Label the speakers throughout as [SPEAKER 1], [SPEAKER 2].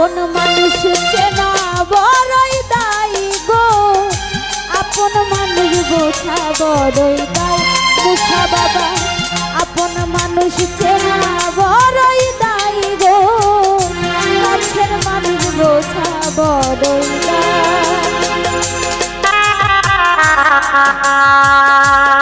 [SPEAKER 1] আপন মানুষ চেনা বড়ই দায়ী গো। আপন মানুষ বোঝা বড়ই দায়। মুখা বাবা, আপন মানুষ চেনা বড়ই দায়ী গো। কাছের মানুষ বোঝা বড়ই দায়।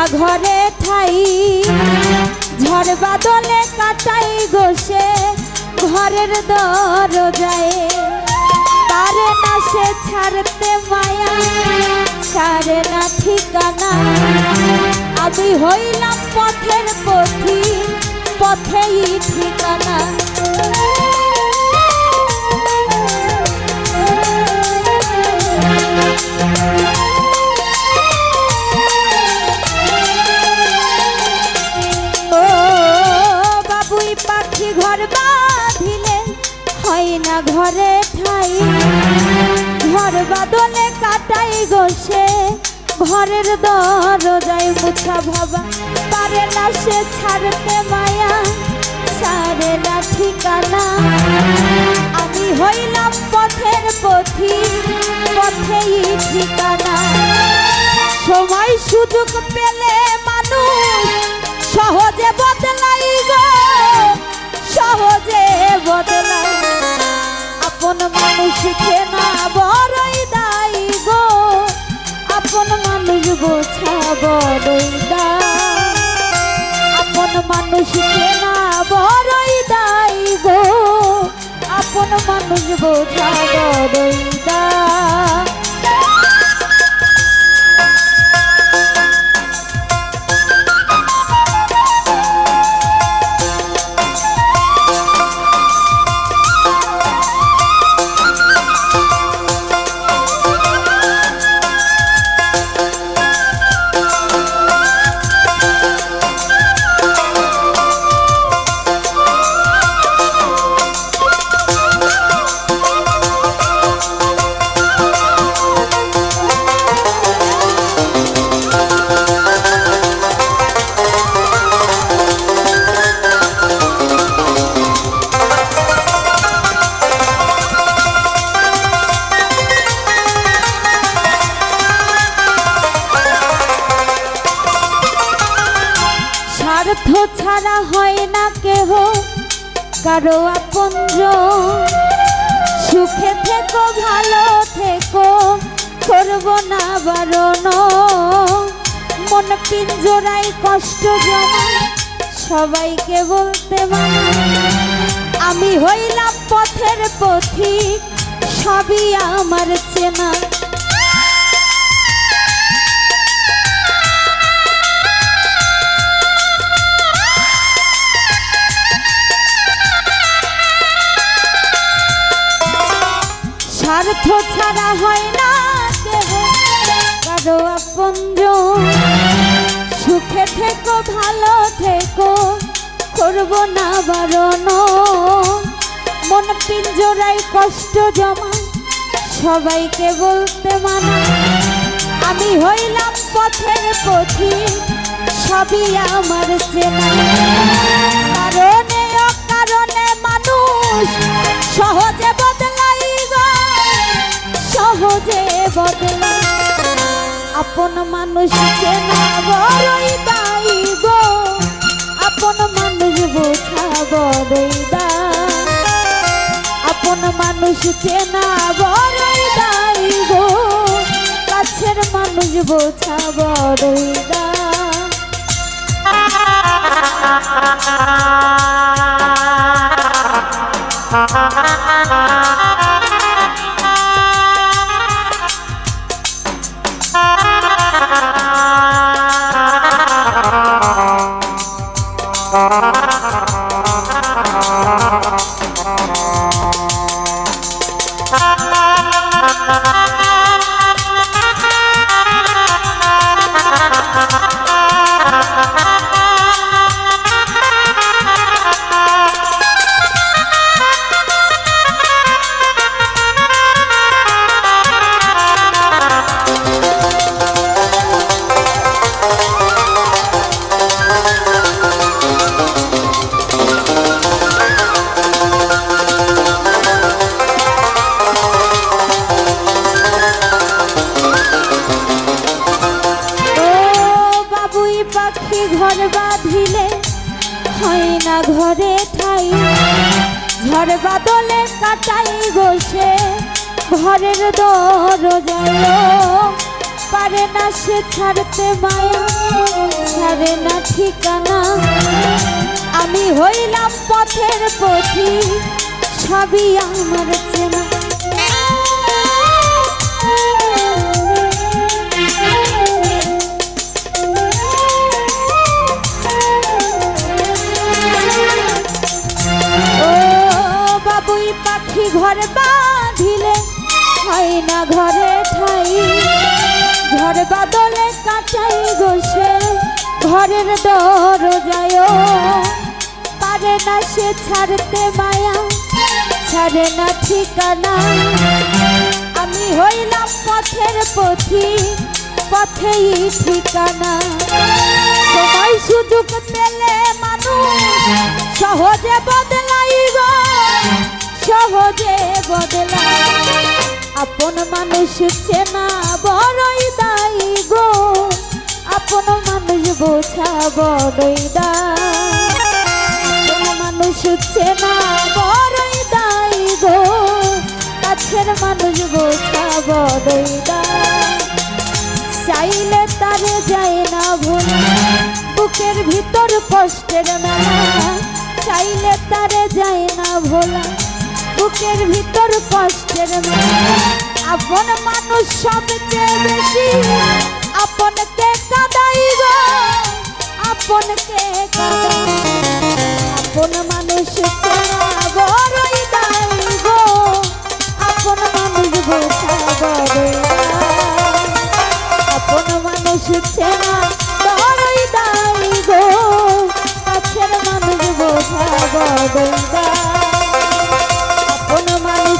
[SPEAKER 1] না ঘরে ঠাই। ঝড় বাদলে কাটাই গোসে ঘরের দরজায়। পারে না সে ছাড়তে মায়া ছাড়ে না ঠিকানা। আমি হইলাম পথের পথি, পথেই ঠিকানা। হয় না ঘরে ঠাই। ঘর বাদলে কাটাই গোসে ঘরের দরজায় মুছা ভাবা। পারে না সে ছাড়তে মায়া, ছাড়ে না ঠিকানা। আমি হইলাম পথের পথি, পথেই ঠিকানা। সময় সুযোগ পেলে মানুষ সহজে বদলাই মানুষ চেনা বড়ই দাই গো। আপন মানুষ বোঝা বড়ই দায় স্বার্থ ছাড়া হয় না কেহ। কারও আপন সুখে থেকো, ভালো থেকো, করব না বারণ। মন পিঞ্জরাই কষ্ট জমা, সবাইকে বলতে আমি হইলাম পথের পথিক, সবই আমার চেনা। স্বার্থ ছাড়া হয় না কেহ। কারও আপন সুখে থেকো, ভালো থেকো, করব না বারণ। মন পিঞ্জরাই কষ্ট জমা, সবাইকে বলতে মানা। আমি হইলাম পথের পথি, সবই আমার চেনা। কারণে অকারণে বদলাই আপন মানুষ চেনা বড়ই দায়ী গো আপন মানুষ বোঝা বড়ই দায় আপন মানুষ চেনা বড়ই দায়ী গো কাছের মানুষ বোঝা বড়ই দায় ও পাখি ঘর বাঁধিলে হয় না ঘরে ঠাই। ঝড় বাদলে কাটাই বসে ঘরের দরজায়। পারে না সে ছাড়তে মায়া, ছাড়ে না ঠিকানা। আমি হইলাম পথের পথি, সবই আমার চেনা। ঘর বাঁধিলে হয় না ঘরে ঠাই। ঘর বাদলে কাটাই গোসে ঘরের দর দরজায় পারে না সে ছাড়তে মায়া, ছাড়ে না ঠিকানা। আমি হইলাম পথের পথি, পথেই ঠিকানা। সময় সুযোগ পেলে মানুষ সহজে বদলাই গো। সহজে বদলাই আপন মানুষ চেনা বড়ই দায়ী গো। আপন মানুষ বোঝা বড়ই দায়। মানুষ চেনা বড়ই দায়ী গো। কাছের মানুষ বোঝা বড়ই দায়। চাইলে তারে যায় না ভোলা। বুকের ভিতর কষ্টের মেলা। চাইলে তারে যায় না ভোলা। বুকের ভিতর কষ্টের আপন মানুষ সবচেয়ে বেশি। আপনকে কাদাই গো? আপনকে আপন মানুষ আপন মানুষ আপন মানুষ মানুষ বোঝা